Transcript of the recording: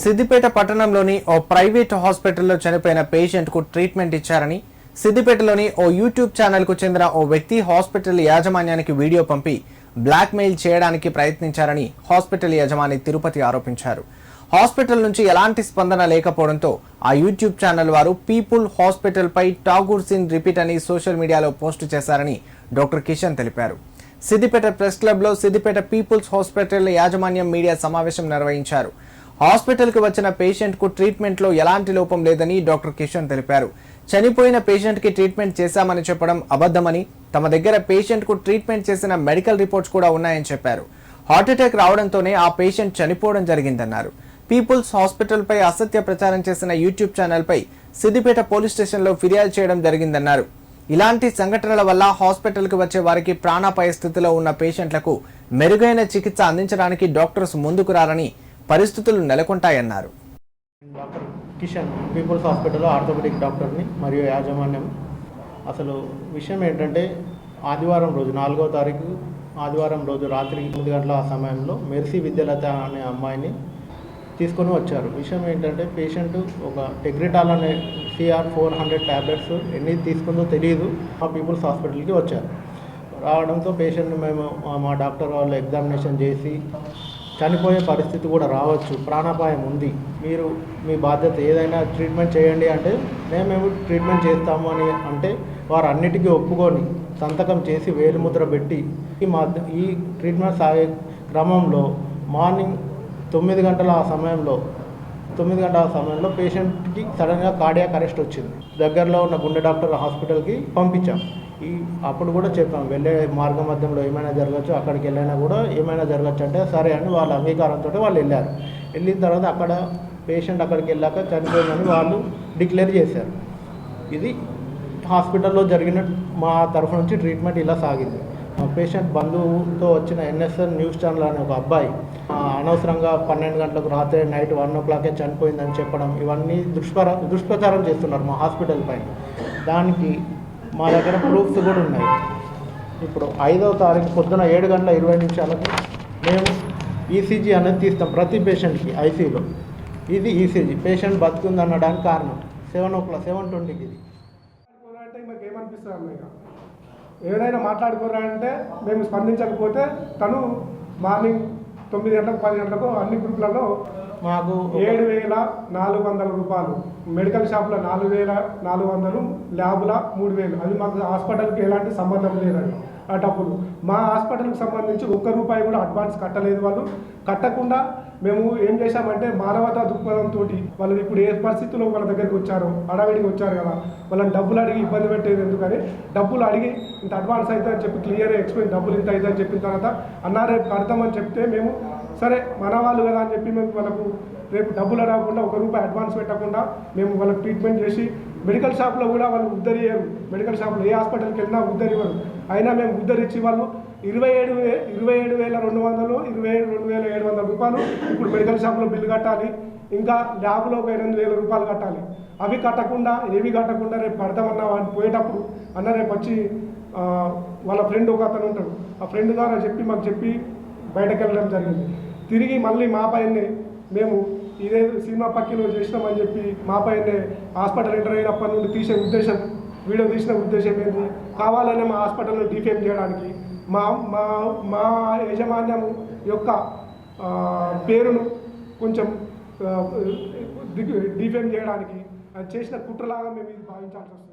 సిద్దిపేట పట్టణంలోని ఓ ప్రైవేట్ హాస్పిటల్లో చనిపోయిన పేషెంట్కు ట్రీట్మెంట్ ఇచ్చారని సిద్దిపేటలోని ఓ యూట్యూబ్ ఛానల్కు చెందిన ఓ వ్యక్తి హాస్పిటల్ యాజమాన్యానికి వీడియో పంపి బ్లాక్మెయిల్ చేయడానికి ప్రయత్నించారని హాస్పిటల్ యజమాని తిరుపతి ఆరోపించారు. హాస్పిటల్ నుంచి ఎలాంటి స్పందన లేకపోవడంతో ఆ యూట్యూబ్ ఛానల్ వారు పీపుల్ హాస్పిటల్ పై టాగూర్ సిన్ రిపీట్ అని సోషల్ మీడియాలో పోస్టు చేశారని డాక్టర్ కిషన్ తెలిపారు. సిద్దిపేట ప్రెస్ క్లబ్లో సిద్దిపేట పీపుల్స్ హాస్పిటల్ యాజమాన్యం మీడియా సమావేశం నిర్వహించారు. హాస్పిటల్కి వచ్చిన పేషెంట్కు ట్రీట్మెంట్లో ఎలాంటి లోపం లేదని డాక్టర్ కిషన్ తెలిపారు. చనిపోయిన పేషెంట్కి ట్రీట్మెంట్ చేశామని చెప్పడం అబద్ధమని తమ దగ్గర పేషెంట్కు ట్రీట్మెంట్ చేసిన మెడికల్ రిపోర్ట్స్ కూడా ఉన్నాయని చెప్పారు. హార్ట్అటాక్ రావడంతోనే ఆ పేషెంట్ చనిపోవడం జరిగిందన్నారు. పీపుల్స్ హాస్పిటల్పై అసత్య ప్రచారం చేసిన యూట్యూబ్ ఛానల్పై సిద్దిపేట పోలీస్ స్టేషన్లో ఫిర్యాదు చేయడం జరిగిందన్నారు. ఇలాంటి సంఘటనల వల్ల హాస్పిటల్కి వచ్చే వారికి ప్రాణాపాయ స్థితిలో ఉన్న పేషెంట్లకు మెరుగైన చికిత్స అందించడానికి డాక్టర్స్ ముందుకు రారని పరిస్థితులు నెలకొంటాయన్నారు. డాక్టర్ కిషన్ పీపుల్స్ హాస్పిటల్లో ఆర్థోపెడిక్ డాక్టర్ని మరియు యాజమాన్యం. అసలు విషయం ఏంటంటే ఆదివారం రోజు నాలుగో తారీఖు ఆదివారం రోజు రాత్రి ఎనిమిది గంటల ఆ సమయంలో మెర్సీ విద్యలత అనే అమ్మాయిని తీసుకొని వచ్చారు. విషయం ఏంటంటే పేషెంట్ ఒక టెగ్రిటాల్ అనే సిఆర్ ఫోర్ హండ్రెడ్ ట్యాబ్లెట్స్ ఎన్ని తీసుకుందో తెలియదు మా పీపుల్స్ హాస్పిటల్కి వచ్చారు. రావడంతో పేషెంట్ని మేము మా డాక్టర్ వాళ్ళు ఎగ్జామినేషన్ చేసి చనిపోయే పరిస్థితి కూడా రావచ్చు. ప్రాణాపాయం ఉంది. మీరు మీ బాధ్యత ఏదైనా ట్రీట్మెంట్ చేయండి అంటే మేము మేము ట్రీట్మెంట్ చేస్తాము అని అంటే వారు అన్నిటికీ ఒప్పుకొని సంతకం చేసి వేలుముద్ర పెట్టి ఈ మధ్య ఈ ట్రీట్మెంట్ సాగే క్రమంలో మార్నింగ్ తొమ్మిది గంటల ఆ సమయంలో తొమ్మిది గంటల సమయంలో పేషెంట్కి సడన్గా కార్డియాక్ అరెస్ట్ వచ్చింది. దగ్గరలో ఉన్న గుండె డాక్టర్ హాస్పిటల్కి పంపించాం. ఈ అప్పుడు కూడా చెప్పాం వెళ్ళే మార్గ మధ్యంలో ఏమైనా జరగచ్చు అక్కడికి వెళ్ళినా కూడా ఏమైనా జరగచ్చు అంటే సరే అని వాళ్ళ అంగీకారంతో వాళ్ళు వెళ్ళారు. వెళ్ళిన తర్వాత అక్కడ పేషెంట్ అక్కడికి వెళ్ళాక చనిపోయిందని వాళ్ళు డిక్లేర్ చేశారు. ఇది హాస్పిటల్లో జరిగిన మా తరఫు నుంచి ట్రీట్మెంట్ ఇలా సాగింది. మా పేషెంట్ బంధువుతో వచ్చిన ఎన్ఎస్ఎన్ న్యూస్ ఛానల్ అనే ఒక అబ్బాయి అనవసరంగా పన్నెండు గంటలకు రాత్రి నైట్ వన్ ఓ క్లాకే చనిపోయిందని చెప్పడం ఇవన్నీ దుష్ప్ర దుష్ప్రచారం చేస్తున్నారు మా హాస్పిటల్ పైన. దానికి మా దగ్గర ప్రూఫ్స్ కూడా ఉన్నాయి. ఇప్పుడు ఐదవ తారీఖు పొద్దున ఏడు గంటల ఇరవై నిమిషాలకు మేము ఈసీజీ అనేది తీస్తాం ప్రతి పేషెంట్కి ఐసీలో ఇది ఈసీజీ పేషెంట్ బతుకుంది అనడానికి కారణం. సెవెన్ ఓ క్లాక్ సెవెన్ ట్వంటీకి ఇది. అంటే మాకు ఏమనిపిస్తుంది అన్నయ్య? ఎవరైనా మాట్లాడుకోరా అంటే మేము స్పందించకపోతే తను మార్నింగ్ తొమ్మిది గంటలకు పది గంటలకు అన్ని గ్రూపులలో మాకు ఏడు వేల నాలుగు వందల రూపాయలు. మెడికల్ షాప్లో నాలుగు వేల నాలుగు వందలు ల్యాబ్ల మూడు వేలు. అది మాకు హాస్పిటల్కి ఎలాంటి సంబంధం లేదండి. ఆ డబ్బులు మా హాస్పిటల్కి సంబంధించి ఒక్క రూపాయి కూడా అడ్వాన్స్ కట్టలేదు వాళ్ళు. కట్టకుండా మేము ఏం చేశామంటే మానవతా దృక్పథంతో వాళ్ళు ఇప్పుడు ఏ పరిస్థితుల్లో వాళ్ళ దగ్గరికి వచ్చారో అడవిడికి వచ్చారు కదా వాళ్ళని డబ్బులు అడిగి ఇబ్బంది పెట్టేది ఎందుకని డబ్బులు అడిగి ఇంత అడ్వాన్స్ అయితే చెప్పి క్లియర్ ఎక్స్ప్లెయిన్ డబ్బులు ఇంత అవుతుందని అని చెప్పిన తర్వాత అన్నారే రేపు కడతామని చెప్తే మేము సరే మన వాళ్ళు కదా అని చెప్పి మేము వాళ్ళకు రేపు డబ్బులు అడగకుండా ఒక రూపాయి అడ్వాన్స్ పెట్టకుండా మేము వాళ్ళకి ట్రీట్మెంట్ చేసి మెడికల్ షాప్లో కూడా వాళ్ళు ఉద్ధరియరు మెడికల్ షాప్లో ఏ హాస్పిటల్కి వెళ్ళినా ఉద్దరివ్వరు అయినా మేము ఉద్దరించి వాళ్ళు ఇరవై ఏడు వే ఇరవై ఏడు వేల రెండు వందలు ఇరవై ఏడు రెండు వేల ఏడు వందల రూపాయలు ఇప్పుడు మెడికల్ షాప్లో బిల్లు కట్టాలి. ఇంకా ల్యాబ్లో ఒక ఎనిమిది వేల రూపాయలు కట్టాలి. అవి కట్టకుండా ఏవి కట్టకుండా రేపు పడతామన్నా వాడిని పోయేటప్పుడు అన్న రేపు వచ్చి వాళ్ళ ఫ్రెండ్ ఒక అతను ఉంటాడు. ఆ ఫ్రెండ్ ద్వారా చెప్పి మాకు చెప్పి బయటకు వెళ్ళడం జరిగింది. తిరిగి మళ్ళీ మా పైనే మేము ఇదే సినిమా పక్కిలో చేసినామని చెప్పి మా పైనే హాస్పిటల్ ఎంటర్ అయినప్పటి నుండి తీసే ఉద్దేశం వీడియో తీసిన ఉద్దేశం ఏంటి కావాలనే మా హాస్పిటల్ని డిఫేమ్ చేయడానికి మా మా మా యజమాన్యం యొక్క పేరును కొంచెం డిఫేమ్ చేయడానికి అది చేసిన కుట్రలాగా మేము ఇది భావించాల్సి వస్తుంది.